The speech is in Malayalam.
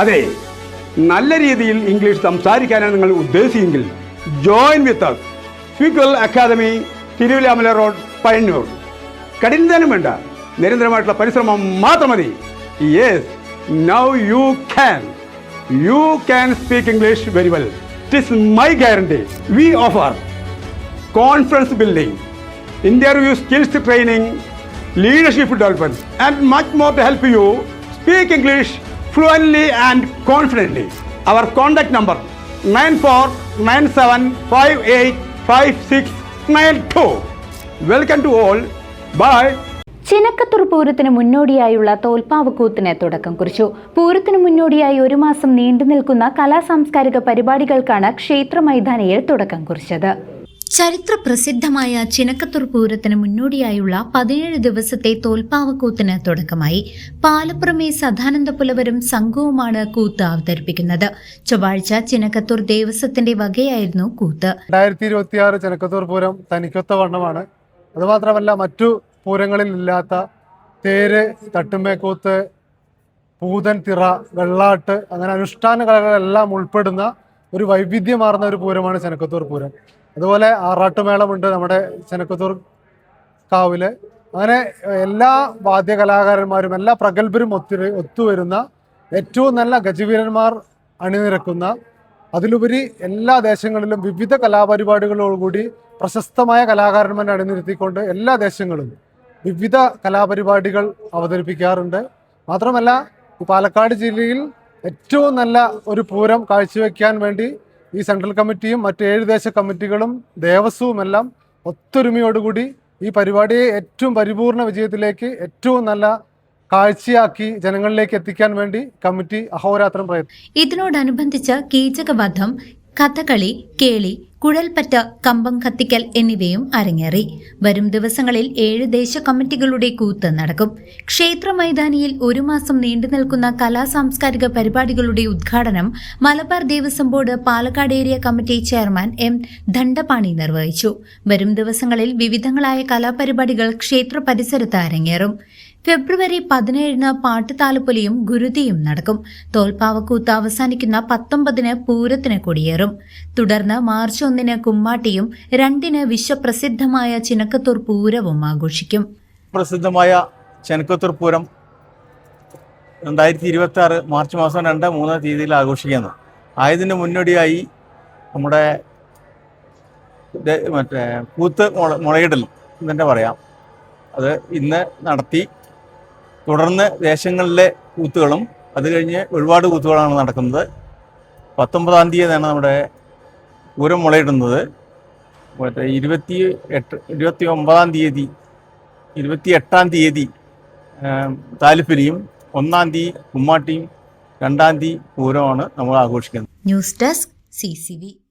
അതെ നല്ല രീതിയിൽ ഇംഗ്ലീഷ് സംസാരിക്കാനാണ് നിങ്ങൾ ഉദ്ദേശിച്ചെങ്കിൽ ജോയിൻ വിത്ത് us. സ്പീക്കൽ അക്കാദമി തിരുവില്ലാമല റോഡ് പയ്യന്നൂർ കഠിനം വേണ്ട. നിരന്തരമായിട്ടുള്ള പരിശ്രമം മാത്രം മതി. Yes now you can you can speak English very well it is my guarantee we offer confidence building interview skills training leadership development and much more to help you speak leadership development, and much more to help you speak English fluently and confidently. Our contact number 9497585692. Welcome to all. Bye. Chinakkathoor പൂരത്തിന് മുന്നോടിയായുള്ള തോൽപ്പാവ് തോൽപ്പാവക്കൂത്തിന് തുടക്കം കുറിച്ചു പൂരത്തിന് മുന്നോടിയായി ഒരു മാസം നീണ്ടു നിൽക്കുന്ന കലാസാംസ്കാരിക പരിപാടികൾക്കാണ് ക്ഷേത്ര മൈതാനിയിൽ തുടക്കം കുറിച്ചത് ചരിത്ര പ്രസിദ്ധമായ ചിനക്കത്തൂർ പൂരത്തിന് മുന്നോടിയായുള്ള പതിനേഴ് ദിവസത്തെ തോൽപ്പാവക്കൂത്തിന് തുടക്കമായി. പാലപ്പുറമേ സദാനന്ദപുലവരും സംഘവുമാണ് കൂത്ത് അവതരിപ്പിക്കുന്നത്. ചൊവ്വാഴ്ച ചിനക്കത്തൂർ ദേവസ്വത്തിന്റെ വകയായിരുന്നു കൂത്ത്. രണ്ടായിരത്തി ഇരുപത്തിയാറ് ചിനക്കത്തൂർ പൂരം തനിക്കൊത്ത വണ്ണമാണ്. അതുമാത്രമല്ല മറ്റു പൂരങ്ങളിൽ ഇല്ലാത്ത തേര് തട്ടുമേക്കൂത്ത് പൂതൻ തിറ വെള്ളാട്ട് അങ്ങനെ അനുഷ്ഠാന കലകളെല്ലാം ഉൾപ്പെടുന്ന ഒരു വൈവിധ്യമാർന്ന ഒരു പൂരമാണ് ചെനക്കത്തൂർ പൂരം. അതുപോലെ ആറാട്ടുമേളമുണ്ട് നമ്മുടെ ചെനക്കത്തൂർ കാവിൽ. അങ്ങനെ എല്ലാ വാദ്യകലാകാരന്മാരും എല്ലാ പ്രഗത്ഭരും ഒത്തു ഒത്തുവരുന്ന ഏറ്റവും നല്ല ഗജവീരന്മാർ അണിനിരക്കുന്ന അതിലുപരി എല്ലാ ദേശങ്ങളിലും വിവിധ കലാപരിപാടികളോടുകൂടി പ്രശസ്തമായ കലാകാരന്മാരെ അണിനിരത്തിക്കൊണ്ട് എല്ലാ ദേശങ്ങളും വിവിധ കലാപരിപാടികൾ അവതരിപ്പിക്കാറുണ്ട്. മാത്രമല്ല പാലക്കാട് ജില്ലയിൽ ഏറ്റവും നല്ല ഒരു പൂരം കാഴ്ചവെക്കാൻ വേണ്ടി ഈ സെൻട്രൽ കമ്മിറ്റിയും മറ്റ് ഏഴ് ദേശ കമ്മിറ്റികളും ദേവസ്വവുമെല്ലാം ഒത്തൊരുമയോടുകൂടി ഈ പരിപാടിയെ ഏറ്റവും പരിപൂർണ വിജയത്തിലേക്ക് ഏറ്റവും നല്ല കാഴ്ചയാക്കി ജനങ്ങളിലേക്ക് എത്തിക്കാൻ വേണ്ടി കമ്മിറ്റി അഹോരാത്രം പ്രയത്നം ഇതിനോടനുബന്ധിച്ച് കീചകവധം കഥകളി കേളി കുഴൽപ്പറ്റ കമ്പം കത്തിക്കൽ എന്നിവയും അരങ്ങേറി. വരും ദിവസങ്ങളിൽ ഏഴ് ദേശ കമ്മിറ്റികളുടെ കൂത്ത് നടക്കും. ക്ഷേത്ര മൈതാനിയിൽ ഒരു മാസം നീണ്ടു നിൽക്കുന്ന കലാ സാംസ്കാരിക പരിപാടികളുടെ ഉദ്ഘാടനം Malabar Devaswom board Palakkad area committee chairman M Dandapani നിർവഹിച്ചു. വരും ദിവസങ്ങളിൽ വിവിധങ്ങളായ കലാപരിപാടികൾ ക്ഷേത്ര പരിസരത്ത് അരങ്ങേറും. ഫെബ്രുവരി പതിനേഴിന് പാട്ടുതാലപ്പൊലിയും ഗുരുതിയും നടക്കും. തോൽപ്പാവക്കൂത്ത് അവസാനിക്കുന്ന പത്തൊമ്പതിന് പൂരത്തിന് കൊടിയേറും. തുടർന്ന് മാർച്ച് ഒന്നിന് കുമ്മാട്ടിയും രണ്ടിന് വിശ്വപ്രസിദ്ധമായ ചിനക്കത്തൂർ പൂരവും ആഘോഷിക്കും. പ്രസിദ്ധമായ ചെനക്കത്തൂർ പൂരം രണ്ടായിരത്തി ഇരുപത്തി ആറ് മാർച്ച് മാസം രണ്ട് മൂന്ന് തീയതിയിൽ ആഘോഷിക്കുന്നു. ആയതിന് മുന്നോടിയായി നമ്മുടെ മറ്റേ കൂത്ത് മുള മുളയിടൽ എന്ന് തന്നെ പറയാം. അത് ഇന്ന് നടത്തി തുടർന്ന് ദേശങ്ങളിലെ കൂത്തുകളും അത് കഴിഞ്ഞ് ഒരുപാട് കൂത്തുകളാണ് നടക്കുന്നത്. പത്തൊമ്പതാം തീയതിയാണ് നമ്മുടെ പൂരം മുളയിടുന്നത്. മറ്റേ ഇരുപത്തി എട്ട് ഇരുപത്തി ഒമ്പതാം തീയതി ഇരുപത്തി എട്ടാം തീയതി താലിപ്പരിയും ഒന്നാം തീയതി കുമ്മാട്ടിയും രണ്ടാം തീയതി പൂരമാണ് നമ്മൾ ആഘോഷിക്കുന്നത്. News desk C